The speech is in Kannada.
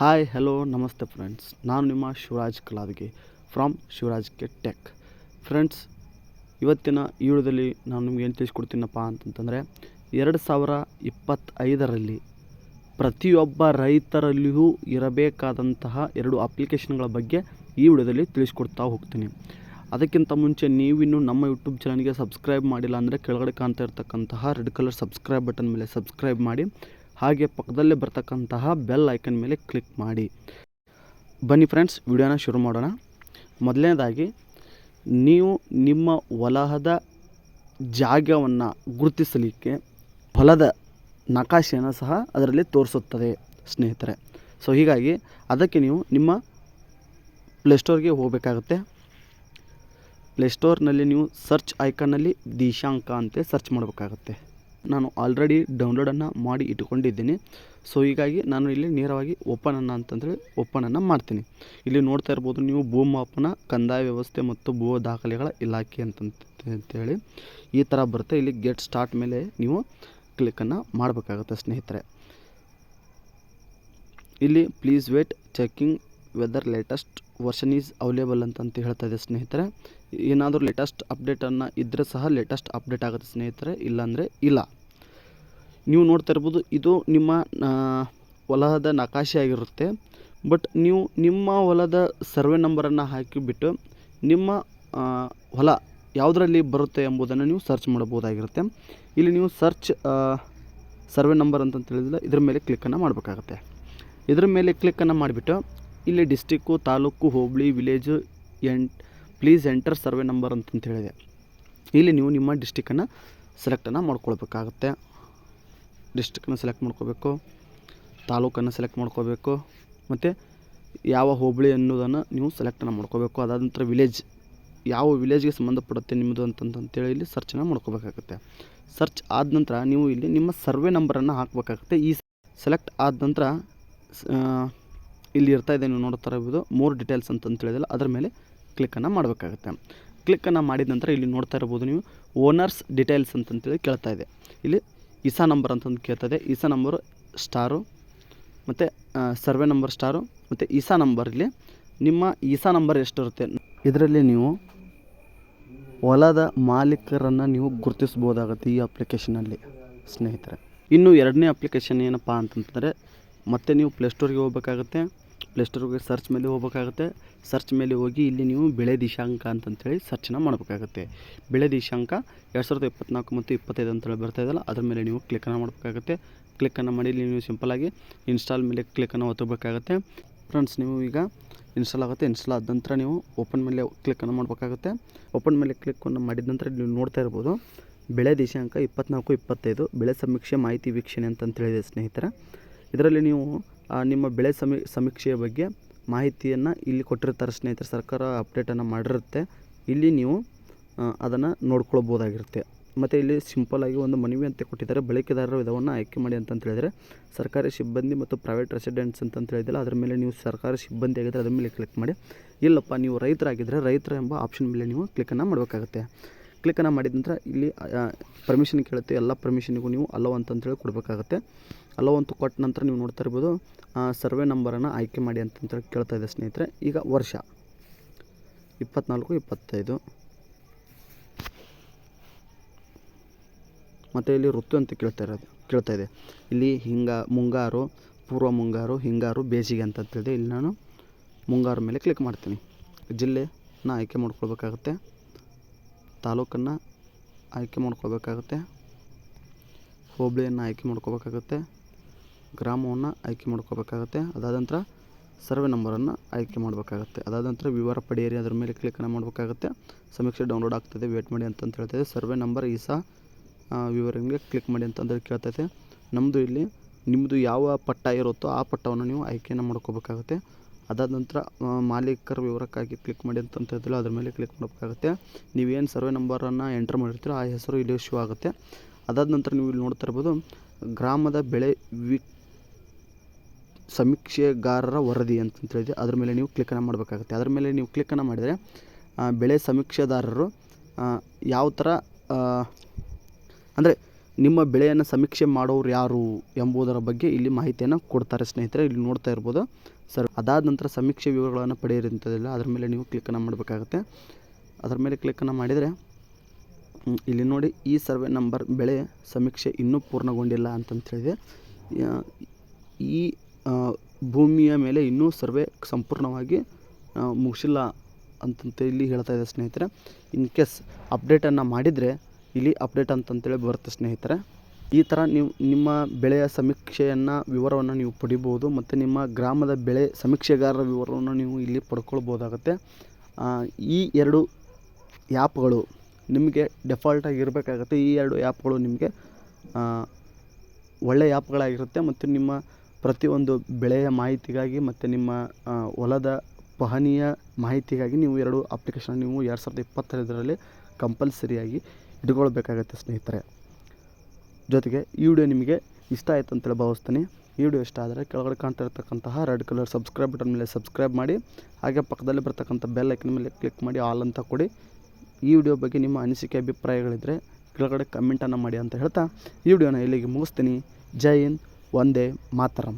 ಹಾಯ್ ಹಲೋ ನಮಸ್ತೆ ಫ್ರೆಂಡ್ಸ್ ನಾನು ನಿಮ್ಮ Shivraj ಕಲಾವಿಗೆ from Shivraj K tech friends ಇವತ್ತಿನ ಈ ವಿಡಿಯೋದಲ್ಲಿ ನಾನು ನಿಮ್ಗೆ ಏನು ತಿಳಿಸ್ಕೊಡ್ತೀನಪ್ಪ ಅಂತಂತಂದರೆ, ಎರಡು ಸಾವಿರ ಇಪ್ಪತ್ತೈದರಲ್ಲಿ ಪ್ರತಿಯೊಬ್ಬ ರೈತರಲ್ಲಿಯೂ ಇರಬೇಕಾದಂತಹ ಎರಡು ಅಪ್ಲಿಕೇಶನ್ಗಳ ಬಗ್ಗೆ ಈ ವಿಡಿಯೋದಲ್ಲಿ ತಿಳಿಸ್ಕೊಡ್ತಾ ಹೋಗ್ತೀನಿ. ಅದಕ್ಕಿಂತ ಮುಂಚೆ ನೀವಿನ್ನೂ ನಮ್ಮ ಯೂಟ್ಯೂಬ್ ಚಾನಲ್ಗೆ ಸಬ್ಸ್ಕ್ರೈಬ್ ಮಾಡಿಲ್ಲ ಅಂದರೆ ಕೆಳಗಡೆ ಕಾಣ್ತಾ ಇರ್ತಕ್ಕಂತಹ ರೆಡ್ ಕಲರ್ ಸಬ್ಸ್ಕ್ರೈಬ್ ಬಟನ್ ಮೇಲೆ ಸಬ್ಸ್ಕ್ರೈಬ್ ಮಾಡಿ. ಹಾಗೆ ಪಕ್ಕದಲ್ಲೇ ಬರ್ತಕ್ಕಂತಹ ಬೆಲ್ ಐಕನ್ ಮೇಲೆ ಕ್ಲಿಕ್ ಮಾಡಿ. ಬನ್ನಿ ಫ್ರೆಂಡ್ಸ್ ವಿಡಿಯೋನ ಶುರು ಮಾಡೋಣ. ಮೊದಲನೇದಾಗಿ, ನೀವು ನಿಮ್ಮ ಹೊಲದ ಜಾಗವನ್ನು ಗುರುತಿಸಲಿಕ್ಕೆ ಹೊಲದ ನಕಾಶೆಯನ್ನು ಸಹ ಅದರಲ್ಲಿ ತೋರಿಸುತ್ತದೆ, ಸ್ನೇಹಿತರೆ. ಸೊ ಹೀಗಾಗಿ ಅದಕ್ಕೆ ನೀವು ನಿಮ್ಮ ಪ್ಲೇಸ್ಟೋರ್ಗೆ ಹೋಗಬೇಕಾಗುತ್ತೆ. ಪ್ಲೇಸ್ಟೋರ್ನಲ್ಲಿ ನೀವು ಸರ್ಚ್ ಐಕನ್ನಲ್ಲಿ ದೀಶಾಂಕ ಅಂತ ಸರ್ಚ್ ಮಾಡಬೇಕಾಗುತ್ತೆ. ನಾನು ಆಲ್ರೆಡಿ ಡೌನ್ಲೋಡನ್ನು ಮಾಡಿ ಇಟ್ಕೊಂಡಿದ್ದೀನಿ. ಸೊ ಹೀಗಾಗಿ ನಾನು ಇಲ್ಲಿ ನೇರವಾಗಿ ಓಪನನ್ನು ಅಂತಂದರೆ ಓಪನನ್ನು ಮಾಡ್ತೀನಿ. ಇಲ್ಲಿ ನೋಡ್ತಾ ಇರ್ಬೋದು ನೀವು ಭೂಮಾಪನ ಕಂದಾಯ ವ್ಯವಸ್ಥೆ ಮತ್ತು ಭೂ ದಾಖಲೆಗಳ ಇಲಾಖೆ ಅಂತಂತ, ಅಂತೇಳಿ ಈ ಥರ ಬರುತ್ತೆ. ಇಲ್ಲಿ ಗೆಟ್ ಸ್ಟಾರ್ಟ್ ಮೇಲೆ ನೀವು ಕ್ಲಿಕ್ಕನ್ನು ಮಾಡಬೇಕಾಗುತ್ತೆ ಸ್ನೇಹಿತರೆ. ಇಲ್ಲಿ please wait checking whether latest version is available ಅಂತಂತ ಹೇಳ್ತಾ ಇದೆ ಸ್ನೇಹಿತರೆ. ಏನಾದರೂ ಲೇಟೆಸ್ಟ್ ಅಪ್ಡೇಟನ್ನು ಇದ್ದರೆ ಸಹ ಲೇಟೆಸ್ಟ್ ಅಪ್ಡೇಟ್ ಆಗುತ್ತೆ ಸ್ನೇಹಿತರೆ, ಇಲ್ಲಾಂದರೆ ಇಲ್ಲ. ನೀವು ನೋಡ್ತಾ ಇರ್ಬೋದು, ಇದು ನಿಮ್ಮ ಹೊಲದ ನಕಾಶೆ ಆಗಿರುತ್ತೆ. ಬಟ್ ನೀವು ನಿಮ್ಮ ಹೊಲದ ಸರ್ವೆ ನಂಬರನ್ನು ಹಾಕಿಬಿಟ್ಟು ನಿಮ್ಮ ಹೊಲ ಯಾವುದರಲ್ಲಿ ಬರುತ್ತೆ ಎಂಬುದನ್ನು ನೀವು ಸರ್ಚ್ ಮಾಡಬಹುದಾಗಿರುತ್ತೆ. ಇಲ್ಲಿ ನೀವು ಸರ್ಚ್ ಸರ್ವೆ ನಂಬರ್ ಅಂತ ಹೇಳಿದ್ರೆ ಇದ್ರ ಮೇಲೆ ಕ್ಲಿಕ್ಕನ್ನು ಮಾಡಬೇಕಾಗತ್ತೆ. ಇದ್ರ ಮೇಲೆ ಕ್ಲಿಕ್ಕನ್ನು ಮಾಡಿಬಿಟ್ಟು ಇಲ್ಲಿ ಡಿಸ್ಟಿಕ್ಕು ತಾಲೂಕು, ಹೋಬಳಿ ವಿಲೇಜು ಎಂಟ್ ಪ್ಲೀಸ್ ಎಂಟರ್ ಸರ್ವೆ ನಂಬರ್ ಅಂತಂತ ಹೇಳಿದೆ. ಇಲ್ಲಿ ನೀವು ನಿಮ್ಮ ಡಿಸ್ಟಿಕನ್ನು ಸೆಲೆಕ್ಟನ್ನು ಮಾಡ್ಕೊಳ್ಬೇಕಾಗತ್ತೆ. ಡಿಸ್ಟಿಕ್ಕನ್ನು ಸೆಲೆಕ್ಟ್ ಮಾಡ್ಕೋಬೇಕು. ತಾಲೂಕನ್ನು ಸೆಲೆಕ್ಟ್ ಮಾಡ್ಕೋಬೇಕು. ಮತ್ತು ಯಾವ ಹೋಬಳಿ ಅನ್ನೋದನ್ನು ನೀವು ಸೆಲೆಕ್ಟನ್ನು ಮಾಡ್ಕೋಬೇಕು. ಅದಾದ ನಂತರ ವಿಲೇಜ್ ಯಾವ ವಿಲೇಜ್ಗೆ ಸಂಬಂಧಪಡುತ್ತೆ ನಿಮ್ಮದು ಅಂತಂತೇಳಿ ಇಲ್ಲಿ ಸರ್ಚನ್ನು ಮಾಡ್ಕೋಬೇಕಾಗುತ್ತೆ. ಸರ್ಚ್ ಆದ ನಂತರ ನೀವು ಇಲ್ಲಿ ನಿಮ್ಮ ಸರ್ವೆ ನಂಬರನ್ನು ಹಾಕಬೇಕಾಗುತ್ತೆ. ಈ ಸೆಲೆಕ್ಟ್ ಆದ ನಂತರ ಇಲ್ಲಿ ಇರ್ತಾ ಇದೆ ನೀವು ನೋಡ್ತಾ ಇರ್ಬೋದು. ಮೋರ್ ಡೀಟೇಲ್ಸ್ ಅಂತಂತ ಹೇಳಿದಲ್ಲ, ಅದರ ಮೇಲೆ ಕ್ಲಿಕ್ಕನ್ನು ಮಾಡಬೇಕಾಗುತ್ತೆ. ಕ್ಲಿಕ್ಕನ್ನು ಮಾಡಿದ ನಂತರ ಇಲ್ಲಿ ನೋಡ್ತಾ ಇರ್ಬೋದು ನೀವು ಓನರ್ಸ್ ಡಿಟೇಲ್ಸ್ ಅಂತಂತೇಳಿ ಕೇಳ್ತಾ ಇದೆ. ಇಲ್ಲಿ ಇಸಾ ನಂಬರ್ ಅಂತಂದು ಇದೆ. ಇಸಾ ನಂಬರು ಸ್ಟಾರು ಮತ್ತು ಸರ್ವೆ ನಂಬರ್ ಸ್ಟಾರು ಮತ್ತು ಇಸಾ ನಂಬರಲ್ಲಿ ನಿಮ್ಮ ಇಸಾ ನಂಬರ್ ಎಷ್ಟಿರುತ್ತೆ. ಇದರಲ್ಲಿ ನೀವು ಹೊಲದ ಮಾಲೀಕರನ್ನು ನೀವು ಗುರುತಿಸ್ಬೋದಾಗುತ್ತೆ ಈ ಅಪ್ಲಿಕೇಶನಲ್ಲಿ ಸ್ನೇಹಿತರೆ. ಇನ್ನು ಎರಡನೇ ಅಪ್ಲಿಕೇಶನ್ ಏನಪ್ಪ ಅಂತಂತಂದರೆ ಮತ್ತೆ ನೀವು ಪ್ಲೇಸ್ಟೋರಿಗೆ ಹೋಗ್ಬೇಕಾಗುತ್ತೆ. ಪ್ಲೇಸ್ಟೋರ್ಗೆ ಸರ್ಚ್ ಮೇಲೆ ಹೋಗ್ಬೇಕಾಗುತ್ತೆ. ಸರ್ಚ್ ಮೇಲೆ ಹೋಗಿ ಇಲ್ಲಿ ನೀವು ಬೆಳೆ ದಿಶಾಂಕ ಅಂತಂಥೇಳಿ ಸರ್ಚನ್ನ ಮಾಡಬೇಕಾಗುತ್ತೆ. ಬೆಳೆ ದಿಶಾಂಕ ಎರಡು ಸಾವಿರದ ಇಪ್ಪತ್ನಾಲ್ಕು ಮತ್ತು ಇಪ್ಪತ್ತೈದು ಅಂತೇಳಿ ಬರ್ತಾ ಇದೆಯಲ್ಲ, ಅದ್ರ ಮೇಲೆ ನೀವು ಕ್ಲಿಕ್ಕನ್ನು ಮಾಡಬೇಕಾಗುತ್ತೆ. ಕ್ಲಿಕ್ಕನ್ನು ಮಾಡಿ ಇಲ್ಲಿ ನೀವು ಸಿಂಪಲಾಗಿ ಇನ್ಸ್ಟಾಲ್ ಮೇಲೆ ಕ್ಲಿಕ್ಕನ್ನು ಒತ್ತಬೇಕಾಗುತ್ತೆ. ಫ್ರೆಂಡ್ಸ್ ನೀವು ಈಗ ಇನ್ಸ್ಟಾಲ್ ಆಗುತ್ತೆ. ಇನ್ಸ್ಟಾಲ್ ಆದ ನಂತರ ನೀವು ಓಪನ್ ಮೇಲೆ ಕ್ಲಿಕ್ಕನ್ನು ಮಾಡಬೇಕಾಗುತ್ತೆ. ಓಪನ್ ಮೇಲೆ ಕ್ಲಿಕ್ಕನ್ನು ಮಾಡಿದ ನಂತರ ನೀವು ನೋಡ್ತಾ ಇರ್ಬೋದು, ಬೆಳೆ ದಿಶಾಂಕ ಇಪ್ಪತ್ನಾಲ್ಕು, ಇಪ್ಪತ್ತೈದು, ಬೆಳೆ ಸಮೀಕ್ಷೆ, ಮಾಹಿತಿ, ವೀಕ್ಷಣೆ ಅಂತಂತ ಹೇಳಿದೆ ಸ್ನೇಹಿತರೆ. ಇದರಲ್ಲಿ ನೀವು ನಿಮ್ಮ ಬೆಳೆ ಸಮೀ, ಸಮೀಕ್ಷೆಯ ಬಗ್ಗೆ ಮಾಹಿತಿಯನ್ನು ಇಲ್ಲಿ ಕೊಟ್ಟಿರ್ತಾರೆ ಸ್ನೇಹಿತರೆ, ಸರ್ಕಾರ ಅಪ್ಡೇಟನ್ನು ಮಾಡಿರುತ್ತೆ. ಇಲ್ಲಿ ನೀವು ಅದನ್ನು ನೋಡ್ಕೊಳ್ಬೋದಾಗಿರುತ್ತೆ. ಮತ್ತು ಇಲ್ಲಿ ಸಿಂಪಲ್ಲಾಗಿ ಒಂದು ಮನವಿ ಅಂತ ಕೊಟ್ಟಿದ್ದಾರೆ. ಬಳಕೆದಾರರ ವಿಧವನ್ನು ಆಯ್ಕೆ ಮಾಡಿ ಅಂತಂತ ಹೇಳಿದರೆ, ಸರ್ಕಾರಿ ಸಿಬ್ಬಂದಿ ಮತ್ತು ಪ್ರೈವೇಟ್ ರೆಸಿಡೆಂಟ್ಸ್ ಅಂತಂತ ಹೇಳಿದಿಲ್ಲ ಅದರ ಮೇಲೆ ನೀವು ಸರ್ಕಾರಿ ಸಿಬ್ಬಂದಿ ಆಗಿದ್ದರೆ ಅದರ ಮೇಲೆ ಕ್ಲಿಕ್ ಮಾಡಿ. ಇಲ್ಲಪ್ಪ, ನೀವು ರೈತರಾಗಿದ್ದರೆ ರೈತರ ಎಂಬ ಆಪ್ಷನ್ ಮೇಲೆ ನೀವು ಕ್ಲಿಕ್ಕನ್ನು ಮಾಡಬೇಕಾಗುತ್ತೆ. ಕ್ಲಿಕ್ಕನ್ನು ಮಾಡಿದ ನಂತರ ಇಲ್ಲಿ ಪರ್ಮಿಷನ್ ಕೇಳುತ್ತೆ. ಎಲ್ಲ ಪರ್ಮಿಷನಿಗೂ ನೀವು ಅಲೋ ಅಂತಂತೇಳಿ ಕೊಡಬೇಕಾಗುತ್ತೆ. ಅಲೋ ಅಂತ ಕೊಟ್ಟ ನಂತರ ನೀವು ನೋಡ್ತಾ ಇರ್ಬೋದು ಸರ್ವೆ ನಂಬರನ್ನು ಆಯ್ಕೆ ಮಾಡಿ ಅಂತಂತ ಕೇಳ್ತಾ ಇದೆ ಸ್ನೇಹಿತರೆ. ಈಗ ವರ್ಷ ಇಪ್ಪತ್ನಾಲ್ಕು, ಇಪ್ಪತ್ತೈದು. ಮತ್ತು ಇಲ್ಲಿ ಋತು ಅಂತ ಕೇಳ್ತಾ ಇರೋದು, ಕೇಳ್ತಾ ಇದೆ. ಇಲ್ಲಿ ಹಿಂಗ, ಮುಂಗಾರು, ಪೂರ್ವ ಮುಂಗಾರು, ಹಿಂಗಾರು, ಬೇಸಿಗೆ ಅಂತ ತಿಳಿದೆ. ಇಲ್ಲಿ ನಾನು ಮುಂಗಾರು ಮೇಲೆ ಕ್ಲಿಕ್ ಮಾಡ್ತೀನಿ. ಜಿಲ್ಲೆನ ಆಯ್ಕೆ ಮಾಡ್ಕೊಳ್ಬೇಕಾಗತ್ತೆ. ತಾಲೂಕನ್ನು ಆಯ್ಕೆ ಮಾಡ್ಕೊಳ್ಬೇಕಾಗುತ್ತೆ. ಹೋಬಳಿಯನ್ನು ಆಯ್ಕೆ ಮಾಡ್ಕೋಬೇಕಾಗುತ್ತೆ ಗ್ರಾಮವನ್ನು ಆಯ್ಕೆ ಮಾಡ್ಕೋಬೇಕಾಗತ್ತೆ. ಅದಾದ ನಂತರ ಸರ್ವೆ ನಂಬರನ್ನು ಆಯ್ಕೆ ಮಾಡಬೇಕಾಗತ್ತೆ. ಅದಾದ ನಂತರ ವಿವರ ಪಡೆಯಿರಿ, ಅದರ ಮೇಲೆ ಕ್ಲಿಕ್ಕನ್ನು ಮಾಡಬೇಕಾಗತ್ತೆ. ಸಮೀಕ್ಷೆ ಡೌನ್ಲೋಡ್ ಆಗ್ತದೆ ವೇಟ್ ಮಾಡಿ ಅಂತಂತ ಹೇಳ್ತದೆ. ಸರ್ವೆ ನಂಬರ್ ಈ ಸಹ ಕ್ಲಿಕ್ ಮಾಡಿ ಅಂತಂದೇಳಿ ಕೇಳ್ತೈತೆ. ನಮ್ಮದು ಇಲ್ಲಿ ನಿಮ್ಮದು ಯಾವ ಪಟ್ಟ ಇರುತ್ತೋ ಆ ಪಟ್ಟವನ್ನು ನೀವು ಆಯ್ಕೆಯನ್ನು ಮಾಡ್ಕೋಬೇಕಾಗುತ್ತೆ. ಅದಾದ ನಂತರ ಮಾಲೀಕರ ವಿವರಕ್ಕಾಗಿ ಕ್ಲಿಕ್ ಮಾಡಿ ಅಂತ ಹೇಳ್ತಿಲ್ಲ ಅದ್ರ ಮೇಲೆ ಕ್ಲಿಕ್ ಮಾಡಬೇಕಾಗುತ್ತೆ. ನೀವೇನು ಸರ್ವೆ ನಂಬರನ್ನು ಎಂಟ್ರ್ ಮಾಡಿರ್ತೀರೋ, ಆ ಹೆಸರು ಇಲ್ಲಿ ಶೋ ಆಗುತ್ತೆ. ಅದಾದ ನಂತರ ನೀವು ಇಲ್ಲಿ ನೋಡ್ತಾ ಇರ್ಬೋದು, ಗ್ರಾಮದ ಬೆಳೆ ವಿ ಸಮೀಕ್ಷೆಗಾರರ ವರದಿ ಅಂತ ಹೇಳಿದೆ ಅದ್ರ ಮೇಲೆ ನೀವು ಕ್ಲಿಕ್ಕನ್ನು ಮಾಡಬೇಕಾಗುತ್ತೆ. ಅದ್ರ ಮೇಲೆ ನೀವು ಕ್ಲಿಕ್ಕನ್ನು ಮಾಡಿದರೆ ಬೆಳೆ ಸಮೀಕ್ಷೆದಾರರು ಯಾವ ಥರ ಅಂದರೆ ನಿಮ್ಮ ಬೆಳೆಯನ್ನು ಸಮೀಕ್ಷೆ ಮಾಡೋರು ಯಾರು ಎಂಬುದರ ಬಗ್ಗೆ ಇಲ್ಲಿ ಮಾಹಿತಿಯನ್ನು ಕೊಡ್ತಾರೆ ಸ್ನೇಹಿತರೆ. ಇಲ್ಲಿ ನೋಡ್ತಾ ಇರ್ಬೋದು. ಸರ್, ಅದಾದ ನಂತರ ಸಮೀಕ್ಷೆ ವಿವರಗಳನ್ನು ಪಡೆಯಿರಂಥದ್ದಿಲ್ಲ ಅದ್ರ ಮೇಲೆ ನೀವು ಕ್ಲಿಕ್ಕನ್ನು ಮಾಡಬೇಕಾಗುತ್ತೆ. ಅದರ ಮೇಲೆ ಕ್ಲಿಕ್ಕನ್ನು ಮಾಡಿದರೆ ಇಲ್ಲಿ ನೋಡಿ ಈ ಸರ್ವೆ ನಂಬರ್ ಬೆಳೆ ಸಮೀಕ್ಷೆ ಇನ್ನೂ ಪೂರ್ಣಗೊಂಡಿಲ್ಲ ಅಂತಂತ ಹೇಳಿದೆ. ಈ ಭೂಮಿಯ ಮೇಲೆ ಇನ್ನೂ ಸರ್ವೆ ಸಂಪೂರ್ಣವಾಗಿ ಮುಗಿಸಿಲ್ಲ ಅಂತಂತ ಇಲ್ಲಿ ಹೇಳ್ತಾ ಇದೆ ಸ್ನೇಹಿತರೆ. ಇನ್ ಕೇಸ್ ಅಪ್ಡೇಟನ್ನು ಮಾಡಿದರೆ, ಇಲ್ಲಿ ಅಪ್ಡೇಟ್ ಅಂತಂತೇಳಿ ಬರುತ್ತೆ ಸ್ನೇಹಿತರೆ. ಈ ಥರ ನೀವು ನಿಮ್ಮ ಬೆಳೆಯ ಸಮೀಕ್ಷೆಯನ್ನು, ವಿವರವನ್ನು ನೀವು ಪಡಿಬೋದು ಮತ್ತು ನಿಮ್ಮ ಗ್ರಾಮದ ಬೆಳೆ ಸಮೀಕ್ಷೆಗಾರರ ವಿವರವನ್ನು ನೀವು ಇಲ್ಲಿ ಪಡ್ಕೊಳ್ಬೋದಾಗುತ್ತೆ. ಈ ಎರಡು ಆ್ಯಪ್ಗಳು ನಿಮಗೆ ಡೆಫಾಲ್ಟಾಗಿ ಇರಬೇಕಾಗುತ್ತೆ ಈ ಎರಡು ಆ್ಯಪ್ಗಳು ನಿಮಗೆ ಒಳ್ಳೆಯ ಆ್ಯಪ್ಗಳಾಗಿರುತ್ತೆ, ಮತ್ತು ನಿಮ್ಮ ಪ್ರತಿಯೊಂದು ಬೆಳೆಯ ಮಾಹಿತಿಗಾಗಿ ಮತ್ತು ನಿಮ್ಮ ಹೊಲದ ಪಹಣಿಯ ಮಾಹಿತಿಗಾಗಿ ನೀವು ಎರಡು ಅಪ್ಲಿಕೇಶನ್ ನೀವು ಎರಡು ಸಾವಿರದ ಇಪ್ಪತ್ತೈದರಲ್ಲಿ ಕಂಪಲ್ಸರಿಯಾಗಿ ಇಟ್ಕೊಳ್ಬೇಕಾಗತ್ತೆ ಸ್ನೇಹಿತರೆ. ಜೊತೆಗೆ ಈ ವಿಡಿಯೋ ನಿಮಗೆ ಇಷ್ಟ ಆಯಿತು ಅಂತೇಳಿ ಭಾವಿಸ್ತೀನಿ. ಈ ವಿಡಿಯೋ ಇಷ್ಟ ಆದರೆ ಕೆಳಗಡೆ ಕಾಣ್ತಾ ಇರ್ತಕ್ಕಂತಹ ರೆಡ್ ಕಲರ್ ಸಬ್ಸ್ಕ್ರೈಬ್ ಬಟನ್ ಮೇಲೆ ಸಬ್ಸ್ಕ್ರೈಬ್ ಮಾಡಿ, ಹಾಗೆ ಪಕ್ಕದಲ್ಲಿ ಬರ್ತಕ್ಕಂಥ ಬೆಲ್ ಐಕನ್ ಮೇಲೆ ಕ್ಲಿಕ್ ಮಾಡಿ ಆಲ್ ಅಂತ ಕೊಡಿ. ಈ ವಿಡಿಯೋ ಬಗ್ಗೆ ನಿಮ್ಮ ಅನಿಸಿಕೆ ಅಭಿಪ್ರಾಯಗಳಿದ್ದರೆ ಕೆಳಗಡೆ ಕಮೆಂಟನ್ನು ಮಾಡಿ ಅಂತ ಹೇಳ್ತಾ, ಈ ವಿಡಿಯೋನ ಇಲ್ಲಿಗೆ ಮುಗಿಸ್ತೀನಿ. ಜೈ ಹಿಂದ್. ಒಂದೇ ಮಾತರಂ